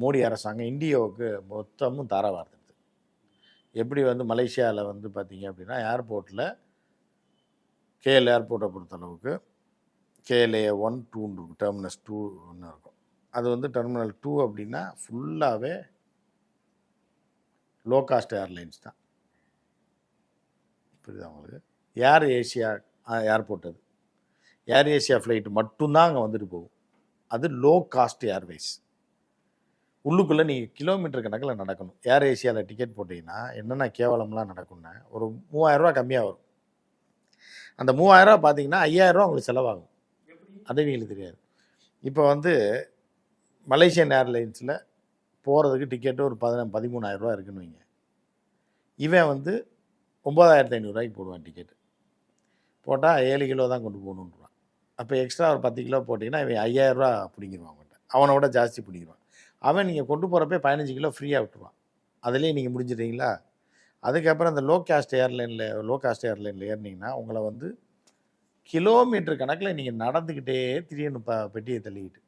மோடி அரசாங்கம் இந்தியாவுக்கு மொத்தமும் தார வார்த்தது எப்படி வந்து மலேசியாவில் வந்து பார்த்தீங்க அப்படின்னா ஏர்போர்ட்டில் கேஎல் ஏர்போர்ட்டை பொறுத்தளவுக்கு கேஎல்ஏ ஒன் டூன்னு இருக்கும். டெர்மினஸ் டூ ஒன்று இருக்கும். அது வந்து டெர்மினல் டூ அப்படின்னா ஃபுல்லாகவே லோ காஸ்ட் ஏர்லைன்ஸ் தான். புரியுது உங்களுக்கு? ஏர் ஏஷியா ஏர்போர்ட் அது. ஏர் ஏஷியா ஃப்ளைட் மட்டும்தான் அங்கே வந்துட்டு போகும். அது லோ காஸ்ட் ஏர்வேஸ் உள்ளுக்குள்ளே நீங்கள் கிலோமீட்டர் கணக்கில் நடக்கணும். ஏர் ஏஷியாவில் டிக்கெட் போட்டிங்கன்னா என்னென்ன கேவலம்லாம் நடக்கும்னா ஒரு மூவாயிரரூவா கம்மியாக வரும். அந்த மூவாயிரரூவா பார்த்தீங்கன்னா ஐயாயிரரூவா உங்களுக்கு செலவாகும். அது எங்களுக்கு தெரியாது. இப்போ வந்து மலேசியன் ஏர்லைன்ஸில் போகிறதுக்கு டிக்கெட்டு ஒரு பதின பதிமூணாயிரரூவா இருக்குன்னு வைங்க. இவன் வந்து ஒம்பதாயிரத்து ஐநூறுரூவாய்க்கு போடுவான் டிக்கெட்டு போட்டால் ஏழு கிலோ தான் கொண்டு போகணுன்றான் அப்போ எக்ஸ்ட்ரா ஒரு பத்து கிலோ போட்டிங்கன்னா இவன் ஐயாயிரரூவா பிடிங்கிடுவான் அவன்கிட்ட. அவனை விட ஜாஸ்தி பிடிங்கிடுவான் அவன் நீங்கள் கொண்டு போகிறப்ப பதினஞ்சு கிலோ ஃப்ரீயாக விட்டுருவான். அதுலேயே நீங்கள் முடிஞ்சிட்டீங்களா? அதுக்கப்புறம் அந்த லோ காஸ்ட் ஏர்லைனில் லோ காஸ்ட் ஏர்லைனில் ஏறினீங்கன்னா உங்களை வந்து கிலோமீட்டர் கணக்கில் நீங்கள் நடந்துக்கிட்டே திடீர்னு ப பெட்டியை தள்ளிக்கிட்டு.